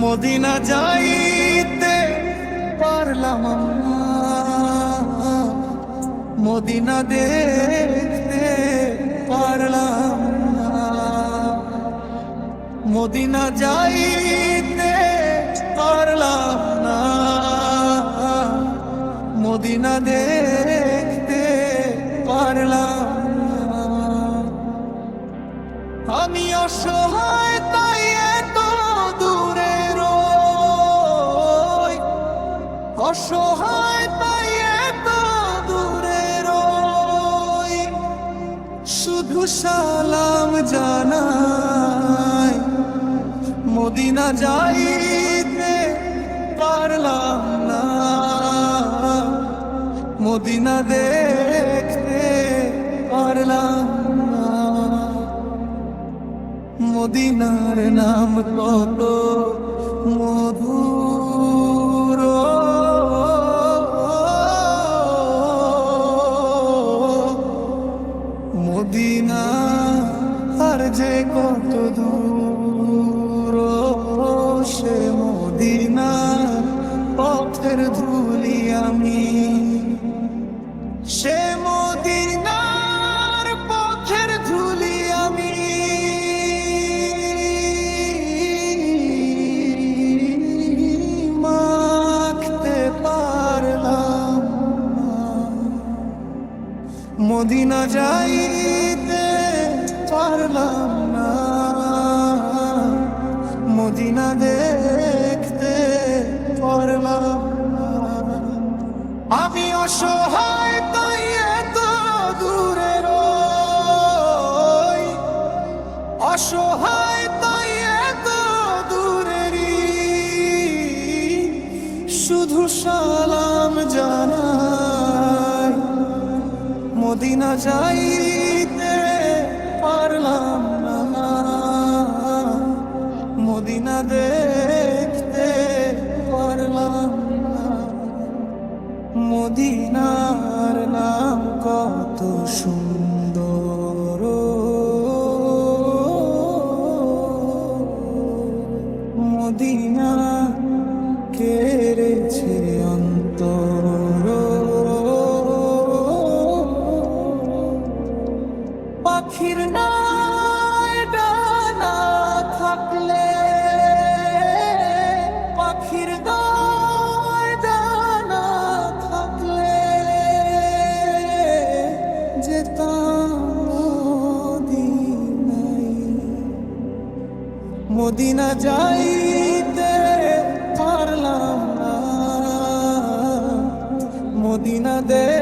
Medina যাইতে পারলাম Medina দেখতে পারলাম মদিনা যাইতে পারলাম না। মদিনা দেখতে পারলাম আমি অসহায় সালাম জানাই। মদিনা যাইতে পারলাম না। মদিনা দেখতে পারলাম মদিনার নাম কত মধুর মদিনা যাইতে পারলাম না। মদিনা দেখতে পারলাম আমি অসহায় তাই এত দূরে রই। অসহায় তাই এত দূরেরই শুধু সালাম জানাই। মদিনা যাইতে পাখির ডানা থাকলে পাখির ডানা থাকলে যেতাম মদিনায়। মদিনা যাইতে পারলাম না। মদিনা দেখতে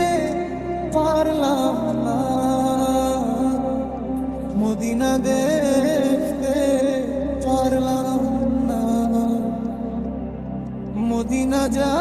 পারলাম না মদিনা যা